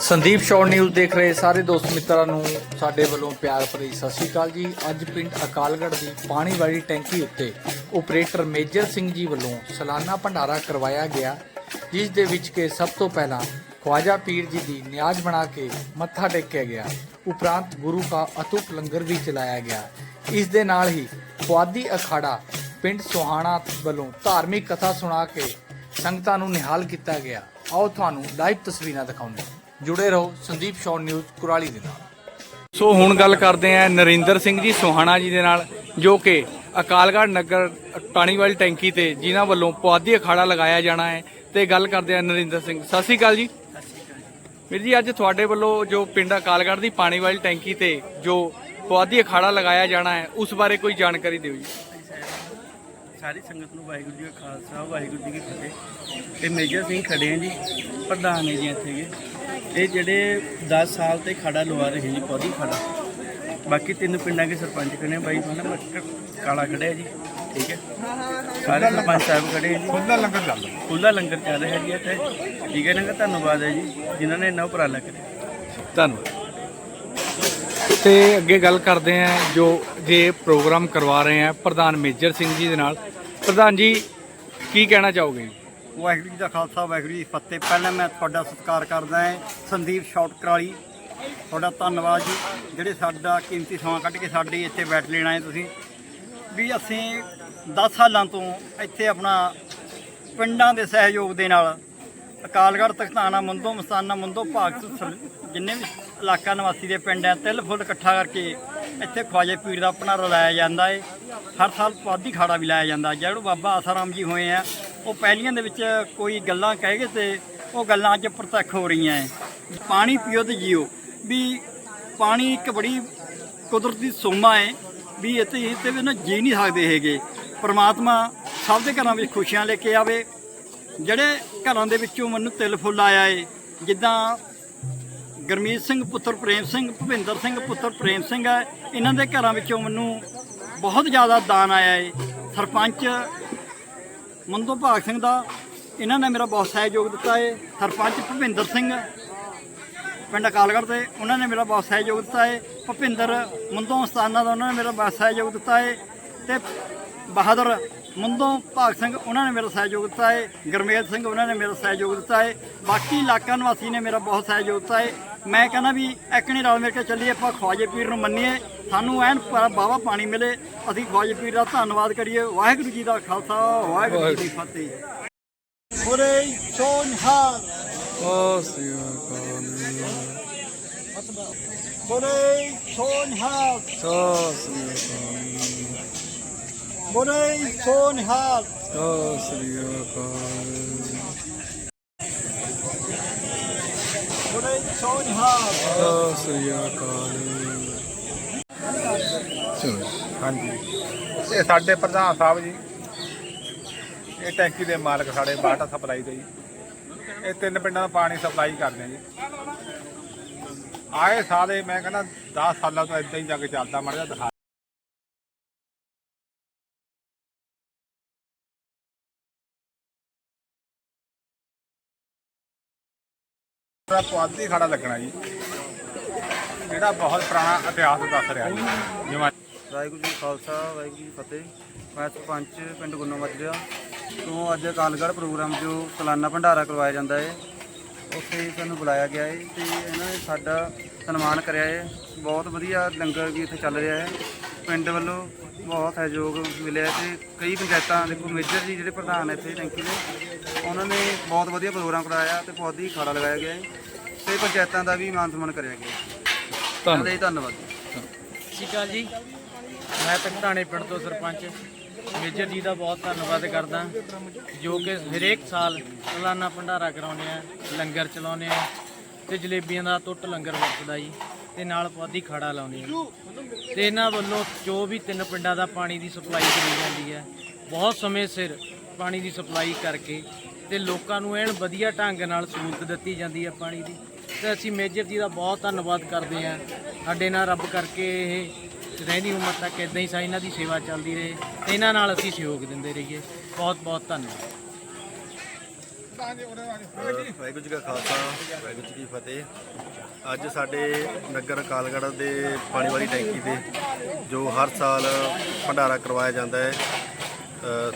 Sandeep ਸ਼ੌਰ news ਦੇਖ ਰਹੇ ਸਾਰੇ ਦੋਸਤ ਮਿੱਤਰਾਂ ਨੂੰ ਸਾਡੇ ਵੱਲੋਂ ਪਿਆਰ ਭਰੀ ਸਤਿ ਸ਼੍ਰੀ ਅਕਾਲ ਜੀ। ਅੱਜ ਪਿੰਡ ਅਕਾਲਗੜ੍ਹ ਦੀ ਪਾਣੀ ਵਾਲੀ ਟੈਂਕੀ ਉੱਤੇ ਆਪਰੇਟਰ ਮੇਜਰ ਸਿੰਘ ਜੀ ਵੱਲੋਂ ਸਾਲਾਨਾ ਭੰਡਾਰਾ ਕਰਵਾਇਆ ਗਿਆ, ਜਿਸ ਦੇ ਵਿੱਚ ਕਿ ਸਭ ਤੋਂ ਪਹਿਲਾਂ ਖਵਾਜਾ ਪੀਰ ਜੀ ਦੀ ਨਿਆਜ਼ ਬਣਾ ਕੇ ਮੱਥਾ ਟੇਕਿਆ ਗਿਆ। ਉਪਰੰਤ ਗੁਰੂ ਕਾ ਅਤੁੱਟ ਲੰਗਰ ਵੀ ਚਲਾਇਆ ਗਿਆ। ਇਸ ਦੇ ਨਾਲ ਹੀ ਪੁਆਧੀ ਅਖਾੜਾ ਪਿੰਡ ਸੁਹਾਣਾ ਵੱਲੋਂ ਧਾਰਮਿਕ ਕਥਾ ਸੁਣਾ ਕੇ ਸੰਗਤਾਂ ਨੂੰ ਨਿਹਾਲ ਕੀਤਾ ਗਿਆ। ਆਓ ਤੁਹਾਨੂੰ ਲਾਈਵ ਤਸਵੀਰਾਂ ਦਿਖਾਉਂਦੇ ਜੁੜੇ ਰਹੋ ਸੰਦੀਪ ਸ਼ੌਰ ਨਿਊਜ਼ ਕੁਰਾਲੀ ਦੇ ਨਾਲ। ਸੋ ਹੁਣ ਗੱਲ ਕਰਦੇ ਹਾਂ ਨਰਿੰਦਰ ਸਿੰਘ ਜੀ ਸੋਹਾਣਾ ਜੀ ਦੇ ਨਾਲ, ਜੋ ਕਿ ਅਕਾਲਗੜ੍ਹ ਨਗਰ ਪਾਣੀ ਵਾਲੀ ਟੈਂਕੀ ਤੇ ਜਿਨ੍ਹਾਂ ਵੱਲੋਂ ਪੁਆਧੀ ਅਖਾੜਾ ਲਗਾਇਆ ਜਾਣਾ ਹੈ ਤੇ ਗੱਲ ਕਰਦੇ ਹਾਂ ਨਰਿੰਦਰ ਸਿੰਘ। ਸਤਿ ਸ਼੍ਰੀ ਅਕਾਲ ਜੀ। ਵੀਰ ਜੀ, ਅੱਜ ਤੁਹਾਡੇ ਵੱਲੋਂ ਜੋ ਪਿੰਡ ਅਕਾਲਗੜ੍ਹ ਦੀ ਪਾਣੀ ਵਾਲੀ ਟੈਂਕੀ ਤੇ ਜੋ ਪੁਆਧੀ ਅਖਾੜਾ ਲਗਾਇਆ ਜਾਣਾ ਹੈ, ਉਸ ਬਾਰੇ ਕੋਈ ਜਾਣਕਾਰੀ ਦਿਓ ਜੀ। ਸਾਰੀ ਸੰਗਤ ਨੂੰ ਵਾਹਿਗੁਰੂ ਜੀ ਕਾ ਖਾਲਸਾ ਵਾਹਿਗੁਰੂ ਜੀ ਕੀ ਫਤਿਹ। ਤੇ ਮੇਜਰ ਸਿੰਘ ਖੜੇ ਆ ਜੀ ਪ੍ਰਧਾਨ ਨੇ ਜੀ ਇੱਥੇ ਇਹ ਜਿਹੜੇ 10 ਸਾਲ ਤੇ ਖੜਾ ਲਵਾ ਰਹੇ ਜੀ ਪੌਦੀ ਖੜਾ। ਬਾਕੀ ਤਿੰਨ ਪਿੰਡਾਂ ਦੇ ਸਰਪੰਚ ਖੜੇ ਆ ਬਾਈ ਮਨ ਕਾਲਾ ਖੜਿਆ ਜੀ ਠੀਕ ਹੈ। ਸਾਰੇ ਸਰਪੰਚ ਸਾਹਿਬ ਖੜੇ ਆ ਜੀ। ਖੁੱਲਾ ਲੰਗਰ ਚੱਲ ਰਿਹਾ। ਖੁੱਲਾ ਲੰਗਰ ਚੱਲ ਰਿਹਾ ਜੀ ਇੱਥੇ। ਠੀਕ ਹੈ ਨਾ ਧੰਨਵਾਦ ਹੈ ਜੀ ਜਿਨ੍ਹਾਂ ਨੇ ਇੰਨਾ ਉਪਰਾਲਾ ਕਰਿਆ। ਧੰਨਵਾਦ। ਤੇ ਅੱਗੇ ਗੱਲ ਕਰਦੇ ਹਾਂ ਜੋ ਜੇ ਪ੍ਰੋਗਰਾਮ ਕਰਵਾ ਰਹੇ ਹਾਂ ਪ੍ਰਧਾਨ ਮੇਜਰ ਸਿੰਘ ਜੀ ਦੇ ਨਾਲ। ਪ੍ਰਧਾਨ ਜੀ, ਕੀ ਕਹਿਣਾ ਚਾਹੋਗੇ ਵਾਹਿਗੁਰੂ ਜੀ ਦਾ ਖਾਲਸਾ, ਵਾਹਿਗੁਰੂ ਜੀ ਫਤਿਹ। ਪਹਿਲਾਂ ਮੈਂ ਤੁਹਾਡਾ ਸਤਿਕਾਰ ਕਰਦਾ ਹਾਂ ਸੰਦੀਪ ਸ਼ੌਟ ਕਰਾਲੀ। ਤੁਹਾਡਾ ਧੰਨਵਾਦ ਜੀ, ਜਿਹੜੇ ਸਾਡਾ ਕੀਮਤੀ ਸਮਾਂ ਕੱਢ ਕੇ ਸਾਡੇ ਇੱਥੇ ਬੈਠ ਲੈਣਾ ਹੈ ਤੁਸੀਂ। ਵੀ ਅਸੀਂ 10 ਸਾਲਾਂ ਤੋਂ ਇੱਥੇ ਆਪਣਾ ਪਿੰਡਾਂ ਦੇ ਸਹਿਯੋਗ ਦੇ ਨਾਲ ਅਕਾਲਗੜ੍ਹ ਤਖਤਾਨਾ, ਮੰਦੋ ਮਸਤਾਨਾ, ਮੰਦੋ ਭਾਗ ਸ- ਜਿੰਨੇ ਵੀ ਇਲਾਕਾ ਨਿਵਾਸੀ ਦੇ ਪਿੰਡ ਹੈ, ਤਿਲ ਫੁੱਲ ਇਕੱਠਾ ਕਰਕੇ ਇੱਥੇ ਖਵਾਜੇ ਪੀਰ ਦਾ ਆਪਣਾ ਰਲਾਇਆ ਜਾਂਦਾ ਹੈ ਹਰ ਸਾਲ ਪਾਦੀ ਖਾੜਾ ਵੀ ਲਾਇਆ ਜਾਂਦਾ। ਜਿਹੜਾ ਬਾਬਾ ਆਸਾਰਾਮ ਜੀ ਹੋਏ ਆ, ਉਹ ਪਹਿਲੀਆਂ ਦੇ ਵਿੱਚ ਕੋਈ ਗੱਲਾਂ ਕਹਿ ਗਏ ਤੇ ਉਹ ਗੱਲਾਂ ਅੱਜ ਪ੍ਰਤੱਖ ਹੋ ਰਹੀਆਂ ਹੈ ਪਾਣੀ ਪੀਓ ਤੇ ਜੀਓ। ਵੀ ਪਾਣੀ ਇੱਕ ਬੜੀ ਕੁਦਰਤੀ ਸੋਮਾ ਹੈ ਵੀ ਇੱਥੇ ਇੱਥੇ ਵੀ ਨਾ ਜੀ ਨਹੀਂ ਸਕਦੇ ਹੈਗੇ। ਪ੍ਰਮਾਤਮਾ ਸਭ ਦੇ ਘਰਾਂ ਵਿੱਚ ਖੁਸ਼ੀਆਂ ਲੈ ਕੇ ਆਵੇ। ਜਿਹੜੇ ਘਰਾਂ ਦੇ ਵਿੱਚੋਂ ਮੈਨੂੰ ਤਿਲ ਫੁੱਲ ਆਇਆ ਏ, ਜਿੱਦਾਂ ਗਰਮੀਤ ਸਿੰਘ, ਪੁੱਤਰ ਪ੍ਰੇਮ ਸਿੰਘ, ਭੁਪਿੰਦਰ ਸਿੰਘ, ਪੁੱਤਰ ਪ੍ਰੇਮ ਸਿੰਘ ਹੈ। ਇਹਨਾਂ ਦੇ ਘਰਾਂ ਵਿੱਚੋਂ ਮੈਨੂੰ ਬਹੁਤ ਜ਼ਿਆਦਾ ਦਾਨ ਆਇਆ ਏ। ਸਰਪੰਚ ਮੰਦੋ ਭਾਗ ਸਿੰਘ ਦਾ, ਇਹਨਾਂ ਨੇ ਮੇਰਾ ਬਹੁਤ ਸਹਿਯੋਗ ਦਿੱਤਾ ਹੈ ਸਰਪੰਚ ਭੁਪਿੰਦਰ ਸਿੰਘ ਪਿੰਡ ਅਕਾਲਗੜ੍ਹ ਦੇ, ਉਹਨਾਂ ਨੇ ਮੇਰਾ ਬਹੁਤ ਸਹਿਯੋਗ ਦਿੱਤਾ ਹੈ ਭੁਪਿੰਦਰ ਮੁੰਦੋਂ ਸਤਾਨਾ ਦਾ ਉਹਨਾਂ ਨੇ ਮੇਰਾ ਬਹੁਤ ਸਹਿਯੋਗ ਦਿੱਤਾ ਹੈ ਤੇ ਬਹਾਦਰ ਮੁੰਦੋਂ ਭਾਗ ਸਿੰਘ ਉਹਨਾਂ ਨੇ ਮੇਰਾ ਸਹਿਯੋਗ ਦਿੱਤਾ ਹੈ ਗਰਮੇਲ ਸਿੰਘ ਉਹਨਾਂ ਨੇ ਮੇਰਾ ਸਹਿਯੋਗ ਦਿੱਤਾ ਹੈ ਬਾਕੀ ਇਲਾਕਾ ਨਿਵਾਸੀ ਨੇ ਮੇਰਾ ਬਹੁਤ ਸਹਿਯੋਗ ਦਿੱਤਾ ਹੈ। ਮੈਂ ਕਹਿੰਦਾ ਵੀ ਐਕਣੀ ਰਲ ਮਿਲ ਕੇ ਚੱਲੀਏ ਆਪਾਂ ਖਵਾਜੇ ਪੀਰ ਨੂੰ ਮੰਨੀਏ ਸਾਨੂੰ ਐਨ ਬਾਵਾ ਪਾਣੀ ਮਿਲੇ ਅਸੀਂ ਖਵਾਜੇ ਪੀਰ ਦਾ ਧੰਨਵਾਦ ਕਰੀਏ। ਵਾਹਿਗੁਰੂ ਜੀ ਦਾ ਖਾਲਸਾ ਵਾਹਿਗੁਰੂ ਜੀ ਦੀ ਫਤਿਹ। ਬੁਰੇ ਸੋਨਹਾਲ ਬੁਰੇ ਸੋਨਹਾਲ ਬੁਰੇ ਸੋਨਹਾਲ ਬੁਰੇ ਸੋਨਹਾਲ ਹਾਂਜੀ ਇਹ ਸਾਡੇ ਪ੍ਰਧਾਨ ਸਾਹਿਬ ਜੀ, ਇਹ ਟੈਂਕੀ ਦੇ ਮਾਲਕ ਸਾਡੇ ਬਾਟਾ ਸਪਲਾਈ ਦੇ ਜੀ। ਇਹ ਤਿੰਨ ਪਿੰਡਾਂ ਦਾ ਪਾਣੀ ਸਪਲਾਈ ਕਰਦੇ ਆ ਜੀ। ਆਏ ਸਾਲੇ ਮੈਂ ਕਹਿੰਦਾ 10 ਸਾਲਾਂ ਤੋਂ ਇਦਾਂ ਹੀ ਜਾ ਕੇ ਚੱਲਦਾ, ਮੜ ਜਾ ਦਿਖਾ ਪੂਰਾ ਪੁਆਧੀ ਖੜਾ ਲੱਗਣਾ ਜੀ। ਜਿਹੜਾ ਬਹੁਤ ਪੁਰਾਣਾ ਇਤਿਹਾਸ ਦੱਸ ਰਿਹਾ ਜੀ। ਜਿਵੇਂ ਵਾਹਿਗੁਰੂ ਜੀ ਖਾਲਸਾ, ਵਾਹਿਗੁਰੂ ਜੀ ਫਤਿਹ। ਮੈਂ ਸਰਪੰਚ ਪਿੰਡ ਗੁੰਨੋ ਮੱਜਰਿਆ ਤੋਂ ਅੱਜ ਅਕਾਲਗੜ੍ਹ ਪ੍ਰੋਗਰਾਮ ਜੋ ਸਾਲਾਨਾ ਭੰਡਾਰਾ ਕਰਵਾਇਆ ਜਾਂਦਾ ਹੈ ਉੱਥੇ ਸਾਨੂੰ ਬੁਲਾਇਆ ਗਿਆ ਹੈ ਤੇ ਇਹਨਾਂ ਨੇ ਸਾਡਾ ਸਨਮਾਨ ਕਰਿਆ ਹੈ ਬਹੁਤ ਵਧੀਆ ਲੰਗਰ ਵੀ ਇੱਥੇ ਚੱਲ ਰਿਹਾ ਹੈ ਪਿੰਡ ਵੱਲੋਂ ਬਹੁਤ ਸਹਿਯੋਗ ਮਿਲਿਆ ਤੇ ਕਈ ਪੰਚਾਇਤਾਂ, ਦੇਖੋ ਮੇਜਰ ਜੀ ਜਿਹੜੇ ਪ੍ਰਧਾਨ ਇੱਥੇ ਟੈਂਕੀ ਦੇ, ਉਹਨਾਂ ਨੇ ਬਹੁਤ ਵਧੀਆ ਪ੍ਰੋਗਰਾਮ ਕਰਾਇਆ ਤੇ ਪੌਦੀ ਖਾੜਾ ਲਗਾਇਆ ਗਿਆ ਹੈ ਤੇ ਪੰਚਾਇਤਾਂ ਦਾ ਵੀ ਮਾਨ ਸਨਮਾਨ ਕਰਿਆ ਗਿਆ। ਧੰਨਵਾਦ ਲਈ ਧੰਨਵਾਦ। ਸਤਿ ਸ਼੍ਰੀ ਅਕਾਲ ਜੀ। ਮੈਂ ਪਿੰਡਾਣੇ ਪਿੰਡ ਤੋਂ ਸਰਪੰਚ ਮੇਜਰ ਜੀ ਦਾ ਬਹੁਤ ਧੰਨਵਾਦ ਕਰਦਾ। ਜੋ ਕਿ ਹਰੇਕ ਸਾਲ ਸਾਲਾਨਾ ਭੰਡਾਰਾ ਕਰਾਉਂਦੇ ਆ ਲੰਗਰ ਚਲਾਉਂਦੇ ਆ ਤੇ ਜਲੇਬੀਆਂ ਦਾ ਟੁੱਟ ਲੰਗਰ ਵਰਤਦਾ ਜੀ ਤੇ ਨਾਲ ਪੌਦੀ ਖਾੜਾ ਲਾਉਂਦੇ ਆ। ਤੇ ਇਹਨਾਂ ਵੱਲੋਂ ਜੋ ਵੀ ਤਿੰਨ ਪਿੰਡਾਂ ਦਾ ਪਾਣੀ ਦੀ ਸਪਲਾਈ ਕਰੀ ਜਾਂਦੀ ਹੈ ਬਹੁਤ ਸਮੇਂ ਸਿਰ ਪਾਣੀ ਦੀ ਸਪਲਾਈ ਕਰਕੇ ਤੇ ਲੋਕਾਂ ਨੂੰ ਐਨ ਵਧੀਆ ਢੰਗ ਨਾਲ ਸਹੂਲਤ ਦਿੱਤੀ ਜਾਂਦੀ ਹੈ ਪਾਣੀ ਦੀ। ਤੇ ਅਸੀਂ ਮੇਜਰ ਜੀ ਦਾ ਬਹੁਤ ਧੰਨਵਾਦ ਕਰਦੇ ਹਾਂ। ਸਾਡੇ ਨਾਲ ਰੱਬ ਕਰਕੇ ਇਹ ਰਹਿੰਦੀ ਉਮਰ ਤੱਕ ਇਦਾਂ ਹੀ ਸਾ, ਇਹਨਾਂ ਦੀ ਸੇਵਾ ਚੱਲਦੀ ਰਹੇ ਤੇ ਇਹਨਾਂ ਨਾਲ ਅਸੀਂ ਸਹਿਯੋਗ ਦਿੰਦੇ ਰਹੀਏ। ਬਹੁਤ ਬਹੁਤ ਧੰਨਵਾਦ। ਵਾਹਿਗੁਰੂ ਜੀ ਕਾ ਖਾਲਸਾ, ਵਾਹਿਗੁਰੂ ਜੀ ਕੀ ਫਤਿਹ। ਅੱਜ ਸਾਡੇ ਨਗਰ ਕਾਲਗੜ੍ਹ ਦੇ ਪਾਣੀ ਵਾਲੀ ਟੈਂਕੀ ਦੇ ਜੋ ਹਰ ਸਾਲ ਭੰਡਾਰਾ ਕਰਵਾਇਆ ਜਾਂਦਾ ਹੈ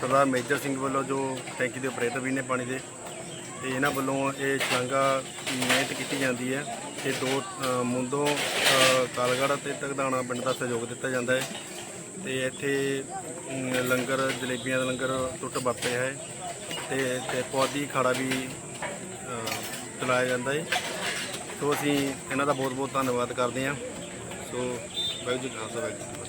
ਸਰਦਾਰ ਮੇਜਰ ਸਿੰਘ ਵੱਲੋਂ ਜੋ ਟੈਂਕੀ ਦੇ ਆਪਰੇਟਰ ਵੀ ਨੇ ਪਾਣੀ ਦੇ ਤੇ ਇਹਨਾਂ ਵੱਲੋਂ ਇਹ ਸ਼ਲਾਘਾ ਮਿਹਨਤ ਕੀਤੀ ਜਾਂਦੀ ਹੈ ਤੇ ਦੋ ਅ, ਮੁੰਦੋਂ ਅ, ਕਾਲਗੜ੍ਹ ਅਤੇ ਤਗਦਾਣਾ ਪਿੰਡ ਦਾ ਸਹਿਯੋਗ ਦਿੱਤਾ ਜਾਂਦਾ ਹੈ ਤੇ ਇੱਥੇ ਅਮ, ਲੰਗਰ ਜਲੇਬੀਆਂ ਦਾ ਲੰਗਰ ਟੁੱਟ ਵਰਤਿਆ ਹੈ ਤੇ ਤੇ ਪੌਦੀ ਖਾੜਾ ਵੀ ਅ, ਚਲਾਇਆ ਜਾਂਦਾ ਹੈ। ਸੋ ਅਸੀਂ ਇਹਨਾਂ ਦਾ ਬਹੁਤ ਬਹੁਤ ਧੰਨਵਾਦ ਕਰਦੇ ਹਾਂ। ਸੋ ਵਾਹਿਗੁਰੂ ਜੀ ਕਾ ਖਾਲਸਾ ਵਾਹਿਗੁਰੂ ਜੀ ਕੀ ਫਤਿਹ।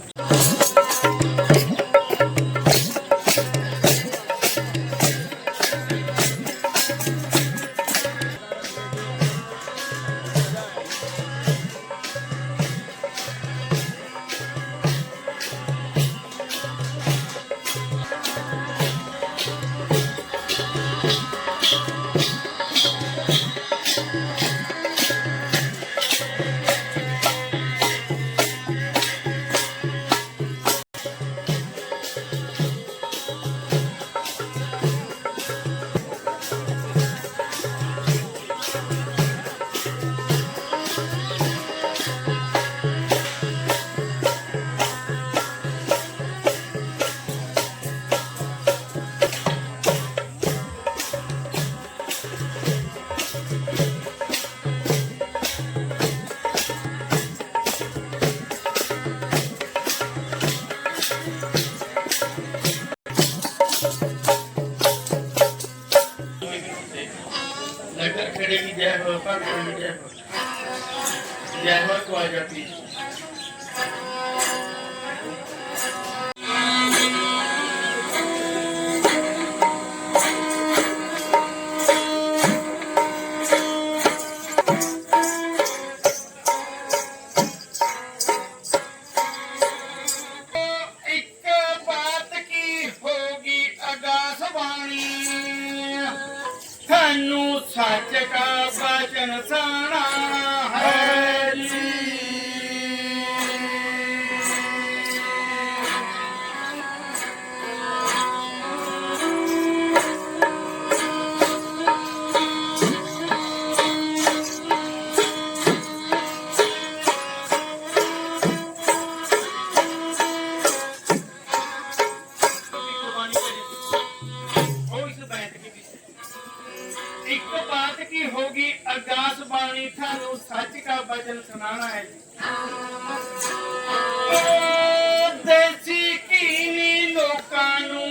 சாடா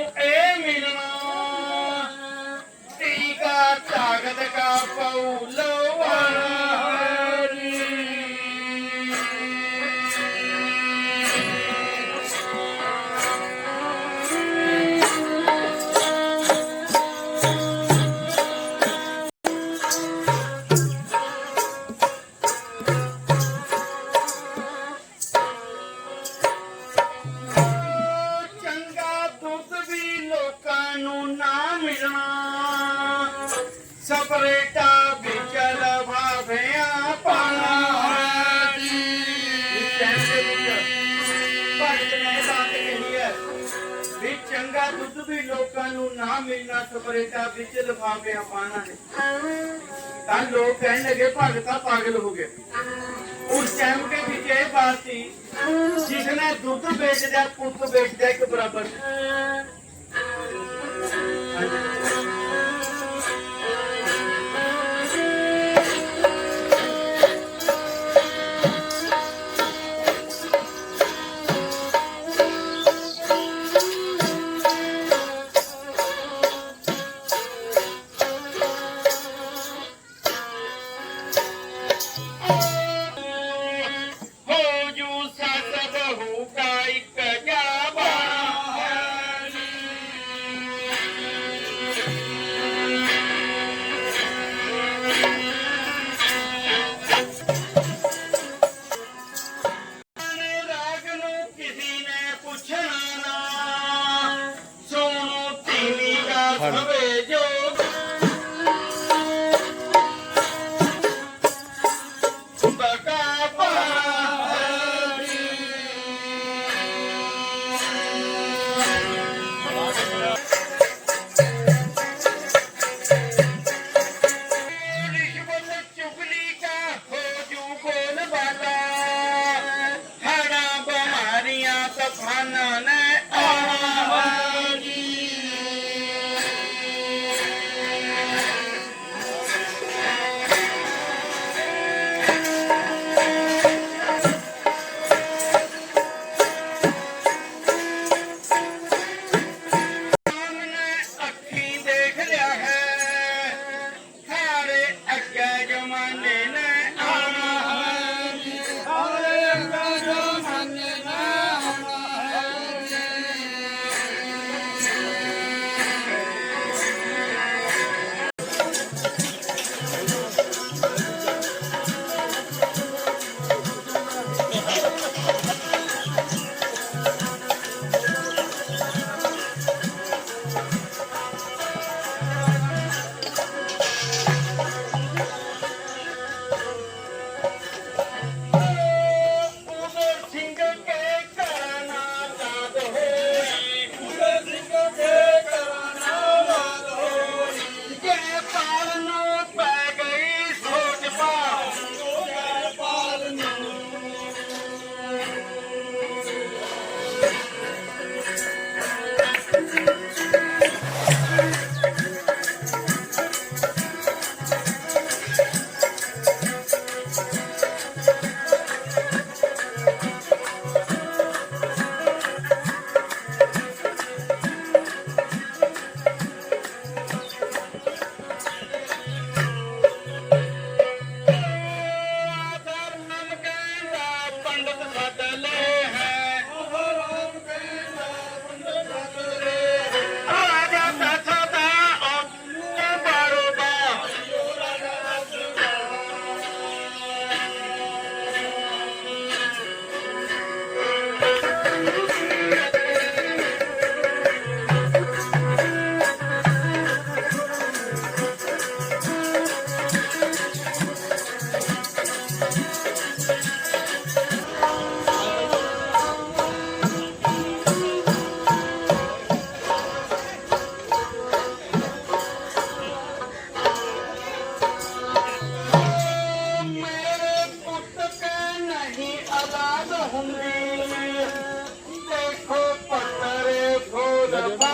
ਲੋਕਾਂ ਨੂੰ ਨਾ ਮਿਲਣਾ ਸਪਰੇਟਾ ਵਿੱਚ ਲਫਾਫਿਆਂ ਪਾਣਾ ਹੈ। ਤਾਂ ਲੋਕ ਕਹਿਣ ਲੱਗੇ ਭਗਤਾ ਪਾਗਲ ਹੋ ਗਏ। ਉਸ ਟਾਈਮ ਦੇ ਵਿੱਚ ਇਹ ਬਾਤ ਸੀ ਜਿਸਨੇ ਦੁੱਧ ਵੇਚਦਾ ਪੁੱਤ ਵੇਚਦਾ ਇੱਕ ਬਰਾਬਰ। ਫੁੱਲ ਪਾਣਾ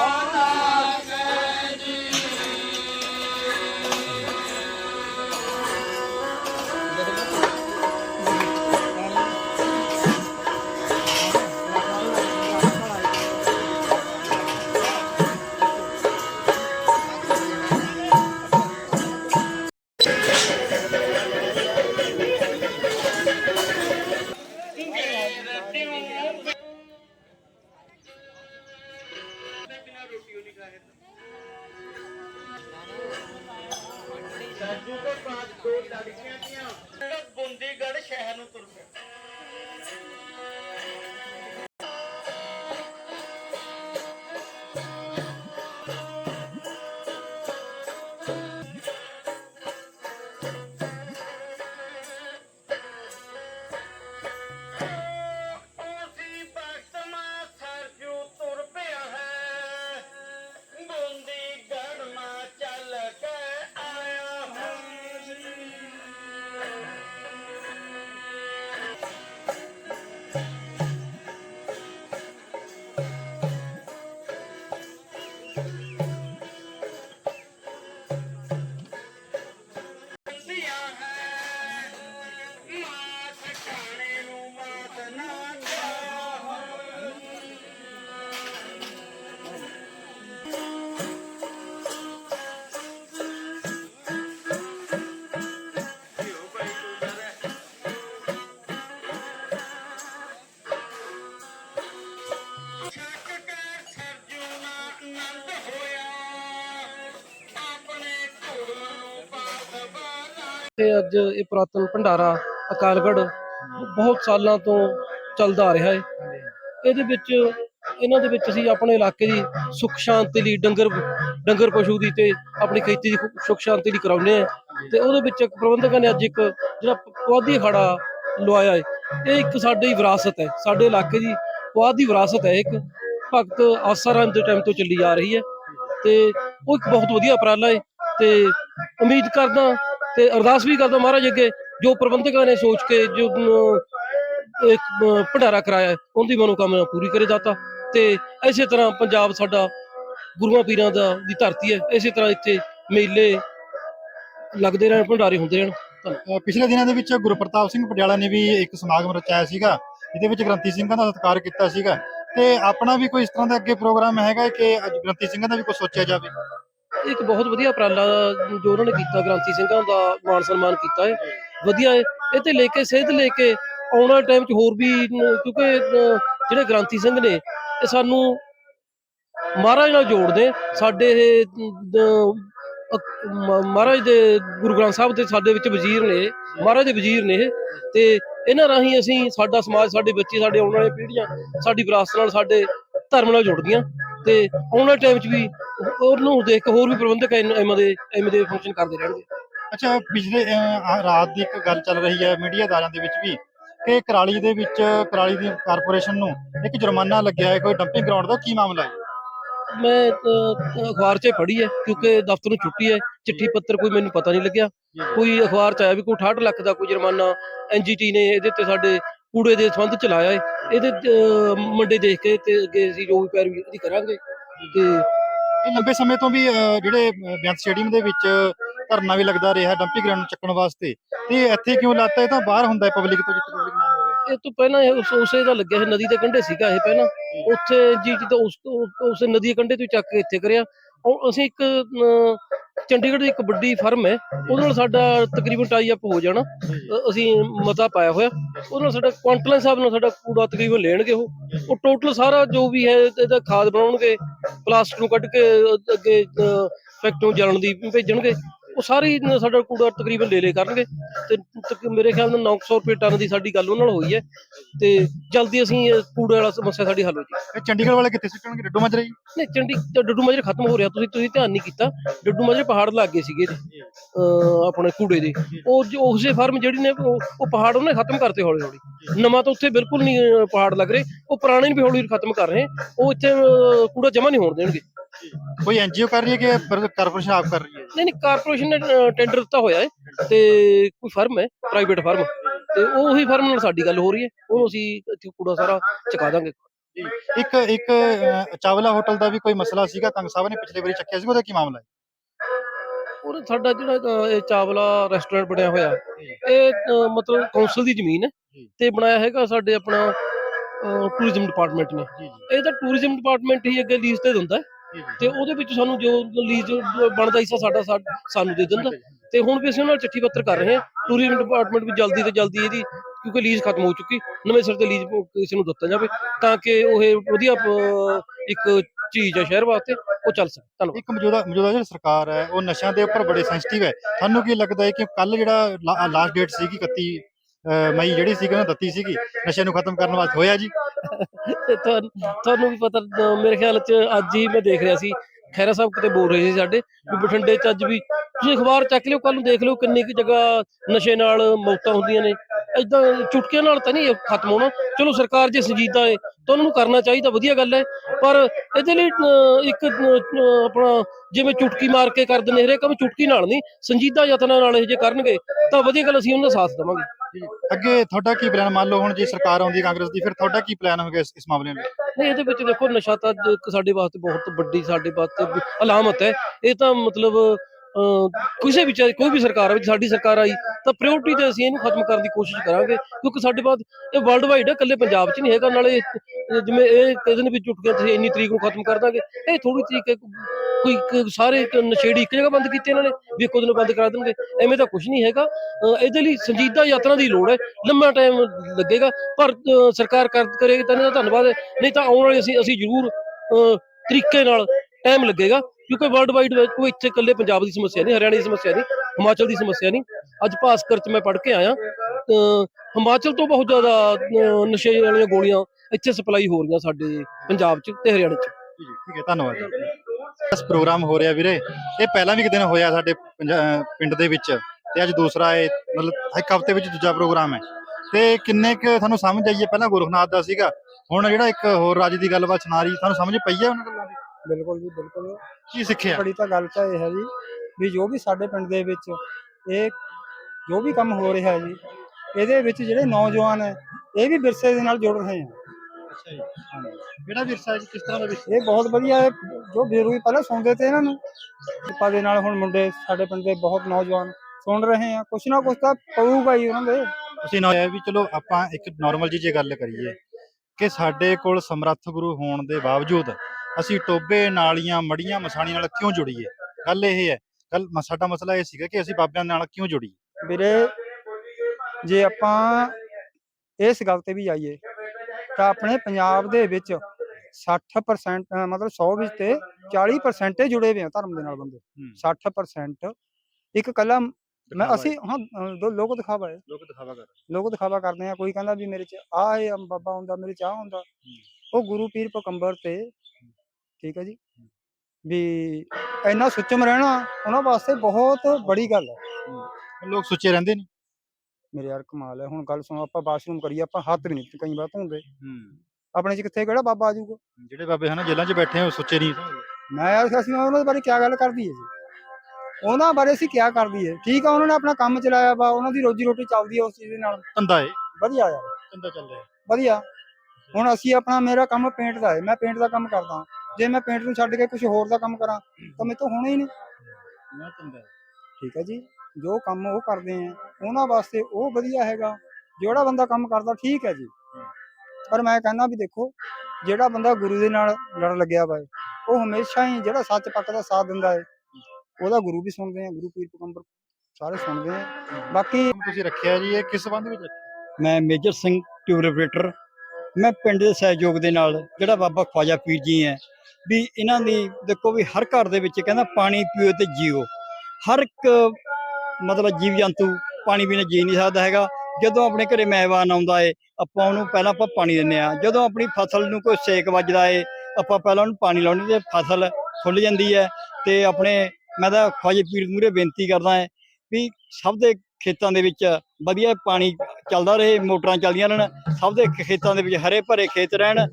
ਬਾਲਾ ਅੱਜ ਇਹ ਪੁਰਾਤਨ ਭੰਡਾਰਾ ਅਕਾਲਗੜ੍ਹ ਬਹੁਤ ਸਾਲਾਂ ਤੋਂ ਚੱਲਦਾ ਆ ਰਿਹਾ ਹੈ ਇਹਦੇ ਵਿੱਚ, ਇਹਨਾਂ ਦੇ ਵਿੱਚ ਅਸੀਂ ਆਪਣੇ ਇਲਾਕੇ ਦੀ ਸੁੱਖ ਸ਼ਾਂਤੀ ਲਈ ਡੰਗਰ ਡੰਗਰ ਪਸ਼ੂ ਦੀ ਤੇ ਆਪਣੀ ਖੇਤੀ ਦੀ ਖੁ- ਸੁੱਖ ਸ਼ਾਂਤੀ ਲਈ ਕਰਾਉਂਦੇ ਆ। ਤੇ ਉਹਦੇ ਵਿੱਚ ਇੱਕ ਪ੍ਰਬੰਧਕਾਂ ਨੇ ਅੱਜ ਇੱਕ ਜਿਹੜਾ ਪੁਆਧੀ ਅਖਾੜਾ ਲਵਾਇਆ ਹੈ ਇਹ ਇੱਕ ਸਾਡੀ ਵਿਰਾਸਤ ਹੈ ਸਾਡੇ ਇਲਾਕੇ ਦੀ ਪੁਆਧੀ ਵਿਰਾਸਤ ਹੈ ਇੱਕ ਭਗਤ ਆਸਾਰਾਮ ਦੇ ਟਾਈਮ ਤੋਂ ਚੱਲੀ ਆ ਰਹੀ ਹੈ ਤੇ ਉਹ ਇੱਕ ਬਹੁਤ ਵਧੀਆ ਉਪਰਾਲਾ ਹੈ ਤੇ ਉਮੀਦ ਕਰਦਾ ਤੇ ਅਰਦਾਸ ਵੀ ਕਰਦਾ ਮਹਾਰਾਜ ਅੱਗੇ, ਜੋ ਪ੍ਰਬੰਧਕਾਂ ਨੇ ਸੋਚ ਕੇ ਜੋ ਇੱਕ ਭੰਡਾਰਾ ਕਰਾਇਆ, ਉਹਦੀ ਮਨੋਕਾਮਨਾ ਪੂਰੀ ਕਰੇ ਦਾਤਾ। ਤੇ ਇਸੇ ਤਰ੍ਹਾਂ ਪੰਜਾਬ ਸਾਡਾ ਗੁਰੂਆਂ ਪੀਰਾਂ ਦਾ ਦੀ ਧਰਤੀ ਹੈ, ਇਸੇ ਤਰ੍ਹਾਂ ਇੱਥੇ ਮੇਲੇ ਲੱਗਦੇ ਰਹਿਣ, ਭੰਡਾਰੇ ਹੁੰਦੇ ਰਹਿਣ। ਪਿਛਲੇ ਦਿਨਾਂ ਦੇ ਵਿੱਚ ਗੁਰਪ੍ਰਤਾਪ ਸਿੰਘ ਪਟਿਆਲਾ ਨੇ ਵੀ ਇੱਕ ਸਮਾਗਮ ਰਚਾਇਆ ਸੀਗਾ, ਜਿਹਦੇ ਵਿੱਚ ਗ੍ਰੰਥੀ ਸਿੰਘਾਂ ਦਾ ਸਤਿਕਾਰ ਕੀਤਾ ਸੀਗਾ। ਤੇ ਆਪਣਾ ਵੀ ਕੋਈ ਇਸ ਤਰ੍ਹਾਂ ਦਾ ਅੱਗੇ ਪ੍ਰੋਗਰਾਮ ਹੈਗਾ ਕਿ ਅੱਜ ਗ੍ਰੰਥੀ ਸਿੰਘਾਂ ਦਾ ਵੀ ਕੁਝ ਸੋਚਿਆ ਜਾਵੇ? ਇੱਕ ਬਹੁਤ ਵਧੀਆ ਉਪਰਾਲਾ ਜੋ ਉਹਨਾਂ ਨੇ ਕੀਤਾ, ਗ੍ਰਾਂਥੀ ਸਿੰਘਾਂ ਦਾ ਮਾਣ ਸਨਮਾਨ ਕੀਤਾ ਹੈ। ਵਧੀਆ ਹੈ। ਇਹ ਤੇ ਲੈ ਕੇ, ਸਿਹਤ ਲੈ ਕੇ ਆਉਣ ਵਾਲੇ ਟਾਈਮ 'ਚ ਹੋਰ ਵੀ ਕਿਉਂਕਿ ਜਿਹੜੇ ਗ੍ਰਾਂਥੀ ਸਿੰਘ ਨੇ, ਇਹ ਸਾਨੂੰ ਮਹਾਰਾਜ ਨਾਲ ਜੋੜਦੇ ਸਾਡੇ ਇਹ ਮਹਾਰਾਜ ਦੇ ਗੁਰੂ ਗ੍ਰੰਥ ਸਾਹਿਬ ਦੇ ਸਾਡੇ ਵਿੱਚ ਵਜ਼ੀਰ ਨੇ ਮਹਾਰਾਜ ਦੇ ਵਜ਼ੀਰ ਨੇ ਇਹ। ਤੇ ਇਹਨਾਂ ਰਾਹੀਂ ਅਸੀਂ ਸਾਡਾ ਸਮਾਜ, ਸਾਡੇ ਬੱਚੇ, ਸਾਡੇ ਆਉਣ ਵਾਲੇ ਪੀੜ੍ਹੀਆਂ, ਸਾਡੀ ਵਿਰਾਸਤ ਨਾਲ ਸਾਡੇ ਧਰਮ ਨਾਲ ਜੁੜਦੀਆਂ। ਤੇ ਆਉਣ ਵਾਲੇ ਟਾਈਮ 'ਚ ਵੀ ਉਹਨੂੰ ਦੇਖ ਕੇ ਹੋਰ ਵੀ ਪ੍ਰਬੰਧਕ ਐਮ ਦੇ ਐਮ ਦੇ ਫੰਕਸ਼ਨ ਕਰਦੇ ਰਹਿਣਗੇ। ਅੱਛਾ ਪਿਛਲੇ ਰਾਤ ਦੀ ਇੱਕ ਗੱਲ ਚੱਲ ਰਹੀ ਹੈ ਮੀਡੀਆ ਅਦਾਰਿਆਂ ਦੇ ਵਿੱਚ ਵੀ ਕਿ ਕਰਾਲੀ ਦੇ ਵਿੱਚ ਕਰਾਲੀ ਦੀ ਕਾਰਪੋਰੇਸ਼ਨ ਨੂੰ ਇੱਕ ਜੁਰਮਾਨਾ ਲੱਗਿਆ ਹੈ ਕੋਈ ਡੰਪਿੰਗ ਗਰਾਊਂਡ ਦਾ ਕੀ ਮਾਮਲਾ ਹੈ? ਮੈਂ ਅਖਬਾਰ 'ਚ ਪੜ੍ਹੀ ਹੈ ਕਿਉਂਕਿ ਦਫ਼ਤਰ ਨੂੰ ਛੁੱਟੀ ਹੈ ਚਿੱਠੀ ਪੱਤਰ ਕੋਈ ਮੈਨੂੰ ਪਤਾ ਨਹੀਂ ਲੱਗਿਆ। ਕੋਈ ਅਖਬਾਰ 'ਚ ਆਇਆ ਵੀ ਕੋਈ 68 ਲੱਖ ਦਾ ਕੋਈ ਜੁਰਮਾਨਾ ਐਨਜੀਟੀ ਨੇ ਇਹਦੇ ਤੇ ਸਾਡੇ ਕੂੜੇ ਦੇ ਸੰਬੰਧ ਚ ਲਾਇਆ ਹੈ ਇਹਦੇ ਮੰਡੇ ਦੇਖ ਕੇ ਤੇ ਅੱਗੇ ਅਸੀਂ ਜੋ ਵੀ ਪੈਰਵੀ ਉਹਦੀ ਕਰਾਂਗੇ ਤੇ ਇਹ ਲੰਬੇ ਸਮੇਂ ਤੋਂ ਵੀ ਜਿਹੜੇ ਅ, ਬੇਅੰਤ ਸਟੇਡੀਅਮ ਦੇ ਵਿੱਚ ਧਰਨਾ ਵੀ ਲੱਗਦਾ ਰਿਹਾ ਡੰਪਿੰਗ ਗਰਾਊਂਡ ਨੂੰ ਚੱਕਣ ਵਾਸਤੇ। ਤੇ ਇੱਥੇ ਕਿਉਂ ਲਾਤਾ ਇਹ ਤਾਂ ਬਾਹਰ ਹੁੰਦਾ ਹੈ ਪਬਲਿਕ ਤੋਂ ਜਿੱਥੇ ਪਬਲਿਕ ਨਾ ਹੋਵੇ। ਇਹ ਤੋਂ ਪਹਿਲਾਂ ਇਹ ਉਸ ਦਾ ਲੱਗਿਆ ਸੀ ਨਦੀ ਦੇ ਕੰਢੇ ਸੀਗਾ ਇਹ ਪਹਿਲਾਂ। ਉੱਥੇ ਜੀ ਜੀ ਤੋਂ ਉਸ ਤੋਂ ਉਸ ਨਦੀ ਦੇ ਕੰਢੇ ਤੋਂ ਚੱਕ ਕੇ ਇੱਥੇ ਕਰਿਆ। ਅਸੀਂ ਇੱਕ ਚੰਡੀਗੜ੍ਹ ਦੀ ਇੱਕ ਵੱਡੀ ਫਰਮ ਹੈ, ਉਹਦੇ ਨਾਲ ਸਾਡਾ ਤਕਰੀਬਨ ਟਾਈ ਅਪ ਹੋ ਜਾਣਾ। ਅਸੀਂ ਮਤਾ ਪਾਇਆ ਹੋਇਆ। ਉਹਦੇ ਨਾਲ ਸਾਡਾ ਕੁਆਂਟਲਾਂ ਹਿਸਾਬ ਨਾਲ ਸਾਡਾ ਕੂੜਾ ਤਕਰੀਬਨ ਲੈਣਗੇ ਉਹ। ਉਹ ਟੋਟਲ ਸਾਰਾ ਜੋ ਵੀ ਹੈ, ਇਹਦਾ ਖਾਦ ਬਣਾਉਣਗੇ, ਪਲਾਸਟਿਕ ਨੂੰ ਕੱਢ ਕੇ ਅੱਗੇ ਫੈਕਟਰੀ ਨੂੰ ਜਲਣ ਦੀ ਭੇਜਣਗੇ। ਉਹ ਸਾਰੀ ਸਾਡਾ ਕੂੜਾ ਤਕਰੀਬਨ ਲੈ ਲੈ ਕਰਨਗੇ ਤੇ ਤਕ- ਮੇਰੇ ਖਿਆਲ ਨਾਲ 900 ਰੁਪਏ ਟਨ ਦੀ ਸਾਡੀ ਗੱਲ ਉਹਨਾਂ ਨਾਲ ਹੋਈ ਹੈ ਤੇ ਜਲਦੀ ਅਸੀਂ ਇਹ ਕੂੜੇ ਵਾਲਾ ਸਮੱਸਿਆ ਸਾਡੀ ਹੱਲ ਹੋ ਜੀ ਇਹ ਚੰਡੀਗੜ੍ਹ ਵਾਲੇ ਕਿੱਥੇ ਸਿੱਟਣਗੇ? ਡੱਡੂ ਮਜਰੇ ਜੀ? ਨਹੀਂ ਚੰਡੀ ਤੇ ਡੱਡੂ ਮਾਜਰੇ ਖਤਮ ਹੋ ਰਿਹਾ ਤੁਸੀਂ ਤੁਸੀਂ ਧਿਆਨ ਨਹੀਂ ਕੀਤਾ। ਡੱਡੂ ਮਾਜਰੇ ਪਹਾੜ ਲੱਗੇ ਸੀਗੇ ਇਹਦੇ, ਅਹ ਆਪਣੇ ਕੂੜੇ ਦੇ। ਉਹ ਜੋ ਉਸੇ ਫਾਰਮ ਜਿਹੜੀ ਨੇ ਉਹ ਉਹ ਪਹਾੜ ਉਹਨੇ ਖਤਮ ਕਰਤੇ ਹੌਲੀ ਹੌਲੀ। ਨਵਾਂ ਤਾਂ ਉੱਥੇ ਬਿਲਕੁਲ ਨਹੀਂ ਅਹ, ਪਹਾੜ ਲੱਗ ਰਹੇ ਉਹ ਪੁਰਾਣੇ ਨੂੰ ਵੀ ਹੌਲੀ ਹੌਲੀ ਖਤਮ ਕਰ ਰਹੇ। ਉਹ ਇੱਥੇ ਅਹ, ਕੂੜਾ ਜਮਾ ਨਹੀਂ ਹੋਣ ਦੇਣਗੇ। ਕੋਈ ਐਨਜੀਓ ਕਰ ਰਹੀ ਹੈ ਕਿ ਕਾਰਪੋਰੇਸ਼ਨ ਆਪ ਕਰ ਰਹੀ ਹੈ? ਨਹੀਂ ਨਹੀਂ ਕਾਰਪੋਰੇਸ਼ਨ ਨੇ ਟੈਂਡਰ ਦਿੱਤਾ ਹੋਇਆ ਹੈ ਤੇ ਕੋਈ ਫਰਮ ਹੈ ਪ੍ਰਾਈਵੇਟ ਫਰਮ। ਤੇ ਉਹੀ ਫਰਮ ਨਾਲ ਸਾਡੀ ਗੱਲ ਹੋ ਰਹੀ ਹੈ ਉਹਨੂੰ ਅਸੀਂ ਕੂੜਾ ਸਾਰਾ ਚੁਕਾ ਦਾਂਗੇ। ਇੱਕ ਇੱਕ ਚਾਵਲਾ ਹੋਟਲ ਦਾ ਵੀ ਕੋਈ ਮਸਲਾ ਸੀਗਾ ਕੰਗ ਸਾਹਿਬ ਨੇ ਪਿਛਲੇ ਵਾਰੀ ਚੱਕਿਆ ਸੀ ਉਹਦਾ ਕੀ ਮਾਮਲਾ ਹੈ? ਔਰ ਸਾਡਾ ਜਿਹੜਾ ਅ, ਇਹ ਚਾਵਲਾ ਰੈਸਟੋਰੈਂਟ ਬਣਿਆ ਹੋਇਆ ਇਹ ਅ, ਮਤਲਬ ਕੌਂਸਲ ਦੀ ਜ਼ਮੀਨ ਹੈ ਤੇ ਬਣਾਇਆ ਹੈਗਾ ਸਾਡੇ ਆਪਣਾ ਟੂਰਿਜ਼ਮ ਡਿਪਾਰਟਮੈਂਟ ਨੇ। ਇਹ ਤਾਂ ਟੂਰਿਜ਼ਮ ਡਿਪਾਰਟਮੈਂਟ ਹੀ ਅੱਗੇ ਲੀਜ਼ ਤੇ ਦਿੰਦਾ ਹੈ। ਤੇ ਉਹਦੇ ਵਿੱਚ ਸਾਨੂੰ ਜੋ ਲੀਜ਼ ਬਣਦਾ ਹਿੱਸਾ ਸਾਡਾ ਸਾਨੂੰ ਦੇ ਦਿੰਦਾ। ਤੇ ਹੁਣ ਵੀ ਅਸੀਂ ਉਹਨਾਂ ਨਾਲ ਚਿੱਠੀ ਪੱਤਰ ਕਰ ਰਹੇ ਹਾਂ। ਟੂਰਿਜ਼ਮ ਡਿਪਾਰਟਮੈਂਟ ਵੀ ਜਲਦੀ ਤੋਂ ਜਲਦੀ ਇਹਦੀ ਕਿਉਂਕਿ ਲੀਜ਼ ਖਤਮ ਹੋ ਚੁੱਕੀ ਨਵੇਂ ਸਿਰ ਤੇ ਲੀਜ਼ ਕਿਸੇ ਨੂੰ ਦਿੱਤਾ ਜਾਵੇ ਤਾਂ ਕਿ ਉਹ ਵਧੀਆ ਇੱਕ ਚੀਜ਼ ਹੈ ਸ਼ਹਿਰ ਵਾਸਤੇ ਉਹ ਚੱਲ ਸਕੇ। ਧੰਨਵਾਦ। ਇੱਕ ਮੌਜੂਦਾ ਮੌਜੂਦਾ ਜਿਹੜੀ ਸਰਕਾਰ ਹੈ ਉਹ ਨਸ਼ਿਆਂ ਦੇ ਉੱਪਰ ਬੜੇ ਸੈਂਸਿਟਿਵ ਹੈ। ਤੁਹਾਨੂੰ ਕੀ ਲੱਗਦਾ ਹੈ ਕਿ ਕੱਲ ਜਿਹੜਾ ਲਾਸਟ ਡੇਟ ਸੀਗੀ 31 ਅਹ, ਮਈ ਜਿਹੜੀ ਸੀਗੀ ਉਹਨਾਂ ਦਿੱਤੀ ਸੀਗੀ ਨਸ਼ਿਆਂ ਨੂੰ ਖਤਮ ਕਰਨ ਵਾਸਤੇ ਹੋਇਆ ਜੀ? ਤੇ ਤੁਹਾਨੂੰ ਤੁਹਾਨੂੰ ਵੀ ਪਤਾ ਮੇਰੇ ਖਿਆਲ ਚ ਅੱਜ ਹੀ ਮੈਂ ਦੇਖ ਰਿਹਾ ਸੀ। ਖੈਰਾ ਸਾਹਿਬ ਕਿਤੇ ਬੋਲ ਰਹੇ ਸੀ ਸਾਡੇ ਵੀ ਬਠਿੰਡੇ ਚ ਅੱਜ ਵੀ ਤੁਸੀਂ ਅਖਬਾਰ ਚੱਕ ਲਿਓ ਕੱਲ ਨੂੰ ਦੇਖ ਲਿਓ ਕਿੰਨੀ ਕੁ ਜਗ੍ਹਾ ਨਸ਼ੇ ਨਾਲ ਮੌਤਾਂ ਹੁੰਦੀਆਂ ਨੇ। ਇਦਾਂ ਚੁਟਕੀਆਂ ਨਾਲ ਤਾਂ ਨਹੀਂ ਖਤਮ ਹੋਣਾ। ਚਲੋ ਸਰਕਾਰ ਜੇ ਸੰਜੀਦਾ ਹੈ ਤਾਂ ਉਹਨਾਂ ਨੂੰ ਕਰਨਾ ਚਾਹੀਦਾ ਵਧੀਆ ਗੱਲ ਹੈ। ਪਰ ਇਹਦੇ ਲਈ ਅ, ਇੱਕ ਆਪਣਾ ਜਿਵੇਂ ਚੁਟਕੀ ਮਾਰ ਕੇ ਕਰ ਦਿੰਦੇ ਹਰੇਕ ਕੰਮ ਚੁਟਕੀ ਨਾਲ ਨਹੀਂ ਸੰਜੀਦਾ ਯਤਨਾਂ ਨਾਲ ਇਹ ਜੇ ਕਰਨਗੇ ਤਾਂ ਵਧੀਆ ਗੱਲ ਅਸੀਂ ਉਹਨਾਂ ਦਾ ਸਾਥ ਦੇਵਾਂਗੇ। ਅੱਗੇ ਤੁਹਾਡਾ ਕੀ ਪਲਾਨ ਮੰਨ ਲਓ ਹੁਣ ਜੇ ਸਰਕਾਰ ਆਉਂਦੀ ਕਾਂਗਰਸ ਦੀ, ਫਿਰ ਤੁਹਾਡਾ ਕੀ ਪਲਾਨ ਹੋਵੇਗਾ ਇਸ ਇਸ ਮਾਮਲੇ ਨੂੰ? ਨਹੀਂ, ਇਹਦੇ ਵਿੱਚ ਦੇਖੋ, ਨਸ਼ਾ ਤਾਂ ਇੱਕ ਸਾਡੇ ਵਾਸਤੇ ਬਹੁਤ ਵੱਡੀ, ਸਾਡੇ ਵਾਸਤੇ ਅਲਾਮਤ ਹੈ। ਇਹ ਤਾਂ ਮਤਲਬ ਕਿਸੇ ਵੀ ਚਾਹੇ ਕੋਈ ਵੀ ਸਰਕਾਰ ਆਵੇ ਸਾਡੀ ਸਰਕਾਰ ਆਈ, ਤਾਂ ਪ੍ਰਾਇੋਰਟੀ ਤੇ ਅਸੀਂ ਇਹਨੂੰ ਖਤਮ ਕਰਨ ਦੀ ਕੋਸ਼ਿਸ਼ ਕਰਾਂਗੇ, ਕਿਉਂਕਿ ਸਾਡੇ ਬਾਅਦ ਇਹ ਵਰਲਡ ਵਾਈਡ ਹੈ ਇਕੱਲੇ ਪੰਜਾਬ 'ਚ ਨਹੀਂ ਹੈਗਾ, ਨਾਲੇ ਜਿਵੇਂ ਇਹ ਕਹਿੰਦੇ ਨੇ ਵੀ ਚੁਟਕੀਆਂ ਤੁਸੀਂ ਇੰਨੀ ਤਰੀਕ ਨੂੰ ਖਤਮ ਕਰ ਦਾਂਗੇ, ਇਹ ਥੋੜੀ ਤਰੀਕ ਕੋਈ ਸਾਰੇ ਨਸ਼ੇੜੀ ਇੱਕ ਜਗ੍ਹਾ ਬੰਦ ਕੀਤੇ ਇਹਨਾਂ ਨੇ, ਵੀ ਇੱਕੋ ਦਿਨ ਬੰਦ ਕਰਾ ਦੇਣਗੇ, ਐਵੇਂ ਤਾਂ ਕੁਝ ਨਹੀਂ ਹੈਗਾ। ਇਹਦੇ ਲਈ ਸੰਜੀਦਾ ਯਾਤਰਾ ਦੀ ਲੋੜ ਹੈ, ਲੰਮਾ ਟਾਈਮ ਲੱਗੇਗਾ, ਪਰ ਸਰਕਾਰ ਕਰ ਕਰੇਗੀ ਤਾਂ ਇਹਦਾ ਧੰਨਵਾਦ ਨਹੀਂ ਤਾਂ ਆਉਣ ਵਾਲੇ ਅਸੀਂ ਅਸੀਂ ਜ਼ਰੂਰ ਤਰੀਕੇ ਨਾਲ ਟਾਈਮ ਲੱਗੇਗਾ। ਕਿਉਂਕਿ ਵਰਲਡ ਵਾਈਡ ਕੋਈ ਇੱਥੇ ਇਕੱਲੇ ਪੰਜਾਬ ਦੀ ਸਮੱਸਿਆ ਨਹੀਂ, ਹਰਿਆਣਾ ਦੀ ਸਮੱਸਿਆ ਨਹੀਂ, ਹਿਮਾਚਲ ਦੀ ਸਮੱਸਿਆ ਨਹੀਂ। ਅੱਜ ਭਾਸਕਰ ਚ ਮੈਂ ਪੜ੍ਹ ਕੇ ਆਇਆ ਹਿਮਾਚਲ ਤੋਂ ਬਹੁਤ ਜ਼ਿਆਦਾ ਨਸ਼ੇ ਵਾਲੀਆਂ ਗੋਲੀਆਂ ਇੱਥੇ ਸਪਲਾਈ ਹੋ ਰਹੀਆਂ ਸਾਡੇ ਪੰਜਾਬ ਚ ਤੇ ਹਰਿਆਣਾ ਚ। ਠੀਕ ਹੈ, ਧੰਨਵਾਦ ਇਸ ਪ੍ਰੋਗਰਾਮ ਹੋ ਰਿਹਾ ਵੀਰੇ, ਇਹ ਪਹਿਲਾਂ ਵੀ ਇੱਕ ਦਿਨ ਹੋਇਆ ਸਾਡੇ ਪੰਜਾ- ਪਿੰਡ ਦੇ ਵਿੱਚ, ਤੇ ਅੱਜ ਦੂਸਰਾ ਹੈ ਮਤਲਬ ਇੱਕ ਹਫ਼ਤੇ ਵਿੱਚ ਦੂਜਾ ਪ੍ਰੋਗਰਾਮ ਹੈ। ਤੇ ਕਿੰਨੇ ਕੁ ਤੁਹਾਨੂੰ ਸਮਝ ਆਈਏ ਪਹਿਲਾਂ ਗੁਰਖਨਾਥ ਦਾ ਸੀਗਾ, ਹੁਣ ਜਿਹੜਾ ਇੱਕ ਹੋਰ ਰਾਜ ਦੀ ਗੱਲਬਾਤ ਸੁਣਾ ਰਹੀ, ਤੁਹਾਨੂੰ ਸਮਝ ਪਈ ਹੈ ਉਹਨਾਂ ਗੱਲਾਂ ਦੀ? ਬਿਲਕੁਲ ਜੀ ਬਿਲਕੁਲ। ਕੀ ਸਿੱਖਿਆ? ਬੜੀ ਤਾਂ ਗੱਲ ਤਾਂ ਇਹ ਹੈ ਜੀ ਵੀ ਜੋ ਵੀ ਸਾਡੇ ਪਿੰਡ ਦੇ ਵਿੱਚ ਇਹ ਜੋ ਵੀ ਕੰਮ ਹੋ ਰਿਹਾ ਹੈ ਜੀ ਇਹਦੇ ਵਿੱਚ ਜਿਹੜੇ ਨੌਜਵਾਨ ਹੈ ਇਹ ਵੀ ਵਿਰਸੇ ਦੇ ਨਾਲ ਜੁੜ ਰਹੇ ਹਨ। ਅੱਛਾ ਜੀ। ਕਿਹੜਾ ਵਿਰਸਾ ਜੀ? ਕਿਸ ਤਰ੍ਹਾਂ ਦਾ ਵਿਰਸਾ? ਇਹ ਬਹੁਤ ਵਧੀਆ ਹੈ। ਜੋ ਬਜ਼ੁਰਗ ਪਹਿਲਾਂ ਸੁਣਦੇ ਤੇ ਇਹਨਾਂ ਨੂੰ। ਕਿਰਪਾ ਦੇ ਨਾਲ ਹੁਣ ਮੁੰਡੇ ਸਾਡੇ ਪਿੰਡ ਦੇ ਬਹੁਤ ਨੌਜਵਾਨ ਸੁਣ ਰਹੇ ਆ ਕੁਛ ਨਾ ਕੁਛ ਤਾਂ ਪਊਗਾ ਹੀ ਉਹਨਾਂ ਦੇ। ਅਸੀਂ ਨਾ ਵੀ ਚਲੋ ਆਪਾਂ ਇੱਕ ਨਾਰਮਲ ਜੀ ਜੇ ਗੱਲ ਕਰੀਏ ਕਿ ਸਾਡੇ ਕੋਲ ਸਮਰੱਥ ਗੁਰੂ ਹੋਣ ਦੇ ਬਾਵਜੂਦ ਅਸੀਂ ਟੋਬੇ ਨਾਲੀਆਂ ਮੜੀਆਂ ਮਸਾਣੀਆਂ ਨਾਲ ਕਿਉਂ ਜੁੜੀਏ? ਗੱਲ ਇਹ ਹੈ ਗੱਲ ਸਾਡਾ ਮਸਲਾ ਇਹ ਸੀਗਾ ਕਿ ਅਸੀਂ ਬਾਬਿਆਂ ਨਾਲ ਕਿਉਂ ਜੁੜੀਏ? ਵੀਰੇ ਜੇ ਆਪਾਂ ਇਸ ਗੱਲ ਤੇ ਵੀ ਆਈਏ ਤਾਂ ਆਪਣੇ ਪੰਜਾਬ ਦੇ ਵਿੱਚ 60% ਅਹ ਮਤਲਬ 100 ਵਿੱਚ ਤੇ 40% ਹੀ ਜੁੜੇ ਹੋਏ ਆ ਧਰਮ ਦੇ ਨਾਲ ਬੰਦੇ। ਹੂੰ। 60% ਇੱਕ ਕੱਲਾ ਮੈਂ ਅਸੀਂ ਹਾਂ। ਲੋਕ ਦਿਖਾਵਾ ਹੈ। ਲੋਕ ਦਿਖਾਵਾ ਕਰ ਲੋਕ ਦਿਖਾਵਾ ਕਰਦੇ ਆ ਕੋਈ ਕਹਿੰਦਾ ਵੀ ਮੇਰੇ ਚ ਆ ਹੈ ਬਾਬਾ ਹੁੰਦਾ ਮੇਰੇ ਚ ਆ ਹੁੰਦਾ। ਉਹ ਗੁਰੂ ਪੀਰ ਪਕੰਬਰ ਤੇ ਠੀਕ ਹੈ ਜੀ। ਵੀ ਇੰਨਾ ਸੁੱਚਮ ਰਹਿਣਾ ਉਹਨਾਂ ਵਾਸਤੇ ਬਹੁਤ ਬੜੀ ਗੱਲ ਹੈ। ਲੋਕ ਸੁੱਚੇ ਰਹਿੰਦੇ ਨਹੀਂ ਮੇਰੇ ਯਾਰ ਕਮਾਲ ਹੈ ਹੁਣ ਗੱਲ ਸੁਣੋ ਆਪਾਂ ਬਾਥਰੂਮ ਕਰੀਏ ਆਪਾਂ ਹੱਥ ਵੀ ਨਹੀਂ ਕਈ ਵਾਰ ਧੋਂਦੇ। ਆਪਣੇ ਚ ਕਿੱਥੇ ਕਿਹੜਾ ਬਾਬਾ ਆ ਜਾਊਗਾ? ਜਿਹੜੇ ਬਾਬੇ ਹਨ ਜੇਲ੍ਹਾਂ 'ਚ ਬੈਠੇ ਆ ਉਹ ਸੁੱਚੇ ਨਹੀਂ ਮੈਂ ਯਾਰ ਅਸੀਂ ਉਹਨਾਂ ਬਾਰੇ ਕੀ ਗੱਲ ਕਰਦੀ ਹੈ ਜੀ? ਉਹਨਾਂ ਬਾਰੇ ਅਸੀਂ ਕੀ ਕਰਦੀ ਹੈ? ਠੀਕ ਆ ਉਹਨਾਂ ਨੇ ਆਪਣਾ ਕੰਮ ਚਲਾਇਆ ਵਾ ਉਹਨਾਂ ਦੀ ਰੋਜੀ ਰੋਟੀ ਚੱਲਦੀ ਹੈ ਉਸ ਚੀਜ਼ ਦੇ ਨਾਲ। ਧੰਦਾ ਏ। ਵਧੀਆ ਯਾਰ। ਧੰਦਾ ਚੱਲ ਰਿਹਾ ਵਧੀਆ। ਹੁਣ ਅਸੀਂ ਆਪਣਾ ਮੇਰਾ ਕੰਮ ਪੇਂਟ ਦਾ ਹੈ ਮੈਂ ਪੇਂਟ ਦਾ ਕੰਮ ਕਰਦਾ ਜੇ ਮੈਂ ਪੇਂਟ ਨੂੰ ਛੱਡ ਕੇ ਕੁਝ ਹੋਰ ਦਾ ਕੰਮ ਕਰਾਂ ਤਾਂ ਮੇਰੇ ਤੋਂ ਹੋਣਾ ਹੀ ਨਹੀਂ। ਮੈਂ ਧੰਦਾ ਠੀਕ ਹੈ ਜੀ? ਜੋ ਕੰਮ ਉਹ ਕਰਦੇ ਆ ਉਹਨਾਂ ਵਾਸਤੇ ਉਹ ਵਧੀਆ ਹੈਗਾ। ਜਿਹੜਾ ਬੰਦਾ ਕੰਮ ਕਰਦਾ ਠੀਕ ਹੈ ਜੀ। ਪਰ ਮੈਂ ਕਹਿੰਦਾ ਵੀ ਦੇਖੋ ਜਿਹੜਾ ਬੰਦਾ ਗੁਰੂ ਦੇ ਨਾਲ ਲੜ ਲੱਗਿਆ ਵਾ ਉਹ ਹਮੇਸ਼ਾ ਹੀ ਜਿਹੜਾ ਸੱਚ ਪੱਕ ਦਾ ਸਾਥ ਦਿੰਦਾ ਹੈ ਉਹਦਾ ਗੁਰੂ ਵੀ ਸੁਣਦੇ ਆ ਗੁਰੂ ਪੀਰ ਪਗੰਬਰ ਸਾਰੇ ਸੁਣਦੇ ਆ। ਬਾਕੀ ਤੁਸੀਂ ਰੱਖਿਆ ਜੀ ਇਹ ਕਿਸ ਸੰਬੰਧ ਵਿੱਚ? ਮੈਂ ਮੇਜਰ ਸਿੰਘ ਟਿਊਬ ਆਪਰੇਟਰ ਮੈਂ ਪਿੰਡ ਦੇ ਸਹਿਯੋਗ ਦੇ ਨਾਲ ਜਿਹੜਾ ਬਾਬਾ ਖਵਾਜਾ ਪੀਰ ਜੀ ਹੈ, ਵੀ ਇਹਨਾਂ ਦੀ ਦੇਖੋ ਵੀ ਹਰ ਘਰ ਦੇ ਵਿੱਚ ਕਹਿੰਦਾ ਪਾਣੀ ਪੀਓ ਤੇ ਜੀਓ। ਹਰ ਇੱਕ ਮਤਲਬ ਜੀਵ ਜੰਤੂ ਪਾਣੀ ਬਿਨਾਂ ਜੀ ਨਹੀਂ ਸਕਦਾ ਹੈਗਾ। ਜਦੋਂ ਆਪਣੇ ਘਰੇ ਮਹਿਮਾਨ ਆਉਂਦਾ ਏ, ਆਪਾਂ ਉਹਨੂੰ ਪਹਿਲਾਂ ਆਪਾਂ ਪਾਣੀ ਦਿੰਦੇ ਆ ਜਦੋਂ ਆਪਣੀ ਫਸਲ ਨੂੰ ਕੋਈ ਸੇਕ ਵੱਜਦਾ ਏ, ਆਪਾਂ ਪਹਿਲਾਂ ਉਹਨੂੰ ਪਾਣੀ ਲਾਉਂਦੇ ਤੇ ਫਸਲ ਫੁੱਲ ਜਾਂਦੀ ਹੈ। ਤੇ ਆਪਣੇ ਮੈਂ ਤਾਂ ਖਵਾਜੇ ਪੀਰ ਮੂਰੇ ਬੇਨਤੀ ਕਰਦਾ ਹੈ ਵੀ ਸਭ ਦੇ ਖੇਤਾਂ ਦੇ ਵਿੱਚ ਵਧੀਆ ਪਾਣੀ ਚੱਲਦਾ ਰਹੇ, ਮੋਟਰਾਂ ਚੱਲਦੀਆਂ ਰਹਿਣ, ਸਭ ਦੇ ਖੇਤਾਂ ਦੇ ਵਿੱਚ ਹਰੇ ਭਰੇ ਖੇਤ ਰਹਿਣ,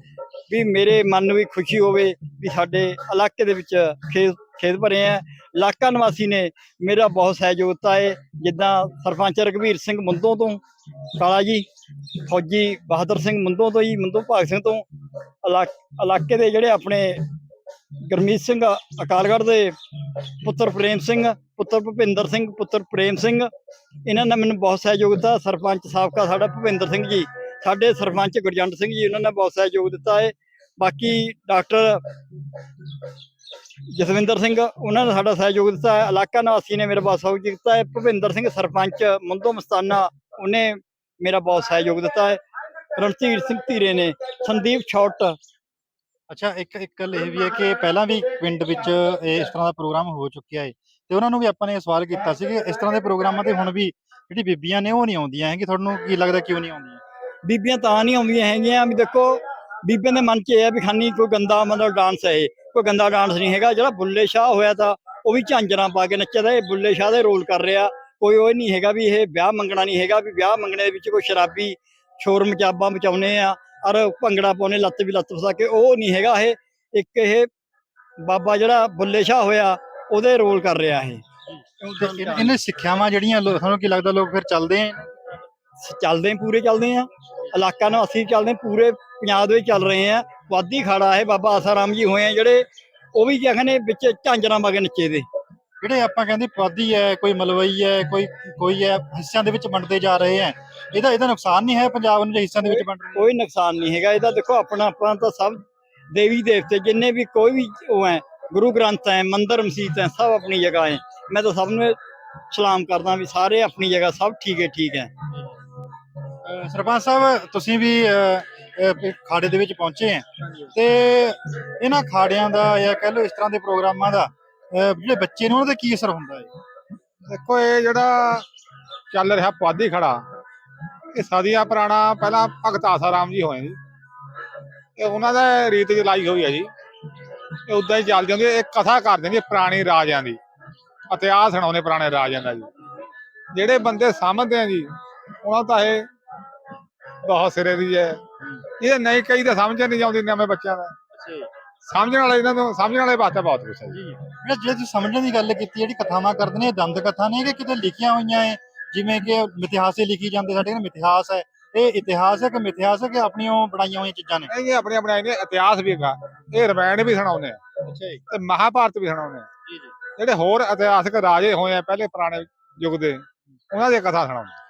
ਵੀ ਮੇਰੇ ਮਨ ਨੂੰ ਵੀ ਖੁਸ਼ੀ ਹੋਵੇ ਵੀ ਸਾਡੇ ਇਲਾਕੇ ਦੇ ਵਿੱਚ ਖੇਤ ਖੇਤ ਭਰੇ ਆ। ਇਲਾਕਾ ਨਿਵਾਸੀ ਨੇ ਮੇਰਾ ਬਹੁਤ ਸਹਿਯੋਗਤਾ ਦਿੱਤਾ ਹੈ ਜਿੱਦਾਂ ਸਰਪੰਚ ਰਘਵੀਰ ਸਿੰਘ ਮੁੰਦੋਂ ਤੋਂ, ਕਾਲਾ ਜੀ, ਫੌਜੀ ਬਹਾਦਰ ਸਿੰਘ ਮੁੰਦੋਂ ਤੋਂ ਜੀ, ਮੁੰਦੋਂ ਭਾਗ ਸਿੰਘ ਤੋਂ ਇਲਾ- ਇਲਾਕੇ ਦੇ ਜਿਹੜੇ ਆਪਣੇ ਗਰਮੀਤ ਸਿੰਘ, ਅਕਾਲਗੜ੍ਹ ਦੇ ਪੁੱਤਰ ਪ੍ਰੇਮ ਸਿੰਘ, ਪੁੱਤਰ ਭੁਪਿੰਦਰ ਸਿੰਘ, ਪੁੱਤਰ ਪ੍ਰੇਮ ਸਿੰਘ। ਇਹਨਾਂ ਨੇ ਮੈਨੂੰ ਬਹੁਤ ਸਹਿਯੋਗ ਦਿੱਤਾ। ਸਰਪੰਚ ਸਾਬਕਾ ਸਾਡਾ ਭੁਪਿੰਦਰ ਸਿੰਘ ਜੀ, ਸਾਡੇ ਸਰਪੰਚ ਗੁਰਜੰਟ ਸਿੰਘ ਜੀ, ਉਹਨਾਂ ਨੇ ਬਹੁਤ ਸਹਿਯੋਗ ਦਿੱਤਾ ਹੈ ਬਾਕੀ ਡਾਕਟਰ ਜਸਵਿੰਦਰ ਸਿੰਘ, ਉਹਨਾਂ ਨੇ ਸਾਡਾ ਸਹਿਯੋਗ ਦਿੱਤਾ ਹੈ ਇਲਾਕਾ ਨਿਵਾਸੀ ਨੇ ਮੇਰਾ ਬਹੁਤ ਸਹਿਯੋਗ ਦਿੱਤਾ ਹੈ ਭੁਪਿੰਦਰ ਸਿੰਘ ਸਰਪੰਚ ਮੁੰਦੋ ਮਸਤਾਨਾ, ਉਹਨੇ ਮੇਰਾ ਬਹੁਤ ਸਹਿਯੋਗ ਦਿੱਤਾ ਹੈ ਰਣਧੀਰ ਸਿੰਘ ਧੀਰੇ ਨੇ, ਸੰਦੀਪ ਛੋਟ ਅੱਛਾ, ਇੱਕ ਇੱਕ ਗੱਲ ਇਹ ਵੀ ਹੈ ਕਿ ਪਹਿਲਾਂ ਵੀ ਪਿੰਡ ਵਿੱਚ ਇਹ ਇਸ ਤਰ੍ਹਾਂ ਦਾ ਪ੍ਰੋਗਰਾਮ ਹੋ ਚੁੱਕਿਆ ਹੈ ਤੇ ਉਹਨਾਂ ਨੂੰ ਵੀ ਆਪਾਂ ਨੇ ਇਹ ਸਵਾਲ ਕੀਤਾ ਸੀ ਕਿ ਇਸ ਤਰ੍ਹਾਂ ਦੇ ਪ੍ਰੋਗਰਾਮਾਂ ਤੇ ਹੁਣ ਵੀ ਜਿਹੜੀ ਬੀਬੀਆਂ ਨੇ ਉਹ ਨਹੀਂ ਆਉਂਦੀਆਂ ਹੈਗੀ ਤੁਹਾਨੂੰ ਕੀ ਲੱਗਦਾ ਕਿਉਂ ਨਹੀਂ ਆਉਂਦੀਆਂ? ਬੀਬੀਆਂ ਤਾਂ ਨਹੀਂ ਆਉਂਦੀਆਂ ਹੈਗੀਆਂ, ਵੀ ਦੇਖੋ ਬੀਬੀਆਂ ਦੇ ਮਨ 'ਚ ਇਹ ਹੈ ਵੀ ਖਾਨੀ ਕੋਈ ਗੰਦਾ ਮਤਲਬ ਡਾਂਸ ਹੈ ਇਹ, ਕੋਈ ਗੰਦਾ ਡਾਂਸ ਨਹੀਂ ਹੈਗਾ, ਜਿਹੜਾ ਬੁੱਲੇ ਸ਼ਾਹ ਹੋਇਆ ਤਾਂ ਉਹ ਵੀ ਝਾਂਜਰਾਂ ਪਾ ਕੇ ਨੱਚਦਾ ਇਹ ਬੁੱਲੇ ਸ਼ਾਹ ਦੇ ਰੋਲ ਕਰ ਰਿਹਾ, ਕੋਈ ਉਹ ਨਹੀਂ ਹੈਗਾ ਵੀ ਇਹ ਵਿਆਹ ਮੰਗਣਾ ਨਹੀਂ ਹੈਗਾ, ਵੀ ਵਿਆਹ ਮੰਗਣੇ ਦੇ ਵਿੱਚ ਕੋਈ ਸ਼ਰਾਬੀ ਸ਼ੋਰ ਮਚਾਬਾ ਮਚਾਉਣੇ ਆ ਔਰ ਭੰਗੜਾ ਪਾਉਣੇ ਲੱਤ ਵੀ ਲੱਤ ਫਸਾ ਕੇ ਉਹ ਨਹੀਂ ਹੈਗਾ ਇਹ। ਇੱਕ ਇਹ ਬਾਬਾ ਜਿਹੜਾ ਬੁੱਲੇ ਸ਼ਾਹ ਹੋਇਆ ਉਹਦੇ ਰੋਲ ਕਰ ਰਿਹਾ ਇਹ। ਇਹਨਾਂ ਸਿੱਖਿਆਵਾਂ ਜਿਹੜੀਆਂ ਤੁਹਾਨੂੰ ਕੀ ਲੱਗਦਾ ਲੋਕ ਫਿਰ ਚੱਲਦੇ ਆ? ਚੱਲਦੇ ਪੂਰੇ ਚੱਲਦੇ ਆ। ਇਲਾਕਾ ਨੂੰ ਅਸੀਂ ਚੱਲਦੇ ਪੂਰੇ ਪੰਜਾਬ ਦੇ ਵਿੱਚ ਚੱਲ ਰਹੇ ਆ। ਵਾਦੀ ਖਾੜਾ ਹੈ ਬਾਬਾ ਆਸਾਰਾਮ ਜੀ ਹੋਏ ਆ ਜਿਹੜੇ ਉਹ ਵੀ ਕਹਿੰਦੇ ਵਿੱਚ ਝਾਂਜਰਾਂ ਕੇ ਨੱਚੇ ਦੇ। ਜਿਹੜੇ ਆਪਾਂ ਕਹਿੰਦੇ ਪੁਆਧੀ ਹੈ ਕੋਈ ਮਲਵਈ ਹੈ ਕੋਈ ਕੋਈ ਹੈ ਹਿੱਸਿਆਂ ਦੇ ਵਿੱਚ ਵੰਡਦੇ ਜਾ ਰਹੇ ਹੈ। ਇਹਦਾ ਇਹਦਾ ਨੁਕਸਾਨ ਨਹੀਂ ਹੈ ਪੰਜਾਬ ਨੂੰ ਜੇ ਹਿੱਸਿਆਂ ਦੇ ਵਿੱਚ ਵੰਡ ਰਹੇ ਕੋਈ ਨੁਕਸਾਨ ਨਹੀਂ ਹੈਗਾ। ਇਹਦਾ ਦੇਖੋ ਆਪਣਾ ਆਪਣਾ ਤਾਂ ਸਭ ਦੇਵੀ ਦੇਵਤੇ ਜਿੰਨੇ ਵੀ ਕੋਈ ਵੀ ਉਹ ਹੈ ਗੁਰੂ ਗ੍ਰੰਥ ਹੈ ਮੰਦਰ ਮਸਜਿਦ ਹੈ ਸਭ ਆਪਣੀ ਜਗ੍ਹਾ ਹੈ। ਮੈਂ ਤਾਂ ਸਭ ਨੂੰ ਸਲਾਮ ਕਰਦਾ ਵੀ ਸਾਰੇ ਆਪਣੀ ਜਗ੍ਹਾ ਸਭ ਠੀਕ ਹੈ ਠੀਕ ਹੈ। ਸਰਪੰਚ ਸਾਹਿਬ ਤੁਸੀਂ ਵੀ ਖਾੜੇ ਦੇ ਵਿੱਚ ਪਹੁੰਚੇ ਹੈ। ਤੇ ਇਹਨਾਂ ਖਾੜਿਆਂ ਦਾ ਜਾਂ ਕਹਿ ਲਓ ਇਸ ਤਰ੍ਹਾਂ ਦੇ ਪ੍ਰੋਗਰਾਮਾਂ ਦਾ ਅਹ, ਜਿਹੜੇ ਬੱਚੇ ਨੇ ਉਹਨਾਂ ਤੇ ਕੀ ਅਸਰ ਹੁੰਦਾ ਹੈ? ਦੇਖੋ ਇਹ ਜਿਹੜਾ ਚੱਲ ਰਿਹਾ ਪੁਆਧੀ ਖੜਾ ਇਹ ਸਦੀਆਂ ਪੁਰਾਣਾ ਪਹਿਲਾਂ ਭਗਤ ਆਸਾਰਾਮ ਜੀ ਹੋਏ ਜੀ ਇਹ ਉਹਨਾਂ ਦਾ ਰੀਤ ਜਲਾਈ ਹੋਈ ਹੈ ਜੀ। ਇਹ ਉਦਾਂ ਹੀ ਚੱਲਦੀ ਹੁੰਦੀ ਹੈ। ਇਹ ਕਥਾ ਕਰਦੇ ਨੇ ਪੁਰਾਣੀ ਰਾਜਿਆਂ ਦੀ। ਇਤਿਹਾਸ ਸੁਣਾਉਂਦੇ ਪੁਰਾਣੇ ਰਾਜਿਆਂ ਦਾ ਜੀ। ਜਿਹੜੇ ਬੰਦੇ ਸਮਝਦੇ ਆ ਜੀ ਉਹਨਾਂ ਤਾਂ ਇਹ ਬਹੁਤ ਸਿਰੇ ਦੀ ਹੈ। ਇਹ ਨਹੀਂ ਕਈ ਤਾਂ ਸਮਝ ਨਹੀਂ ਆਉਂਦੀ ਨਵੇਂ ਬੱਚਿਆਂ ਦਾ। ਸਮਝਣ ਵਾਲੇ ਇਹਨਾਂ ਨੂੰ ਸਮਝਣ ਵਾਲੇ ਵਾਸਤੇ ਬਹੁਤ ਕੁਛ ਹੈ ਜੀ। ਜਿਹੜਾ ਜੇ ਤੁਸੀਂ ਸਮਝਣ ਦੀ ਗੱਲ ਕੀਤੀ ਜਿਹੜੀ ਕਥਾਵਾਂ ਕਰਦੇ ਨੇ ਇਹ ਦੰਦ ਕਥਾ ਨੇ ਕਿ ਕਿਤੇ ਲਿਖੀਆਂ ਹੋਈਆਂ ਹੈ ਜਿਵੇਂ ਕਿ ਮਿਥਿਹਾਸੇ ਲਿਖੀ ਜਾਂਦੇ ਸਾਡੇ ਕੋਲ ਮਿਥਿਹਾਸ ਹੈ। ਇਹ ਇਤਿਹਾਸ ਹੈ ਕਿ ਮਿਥਿਹਾਸ ਹੈ ਕਿ ਆਪਣੀਆਂ ਬਣਾਈਆਂ ਹੋਈਆਂ ਚੀਜ਼ਾਂ ਨੇ? ਇਹ ਆਪਣੀਆਂ ਬਣਾਈ ਨੇ ਇਤਿਹਾਸ ਵੀ ਹੈਗਾ। ਇਹ ਰਮਾਇਣ ਵੀ ਸੁਣਾਉਂਦੇ ਆ। ਅੱਛਾ ਜੀ। ਤੇ ਮਹਾਭਾਰਤ ਵੀ ਸੁਣਾਉਂਦੇ ਆ। ਜੀ ਜੀ। ਜਿਹੜੇ ਹੋਰ ਇਤਿਹਾਸਕ ਰਾਜੇ ਹੋਏ ਆ ਪਹਿਲੇ ਪੁਰਾਣੇ ਯੁੱਗ ਦੇ ਉਹਨਾਂ ਦੀ ਕਥਾ ਸੁਣਾਉਂਦੇ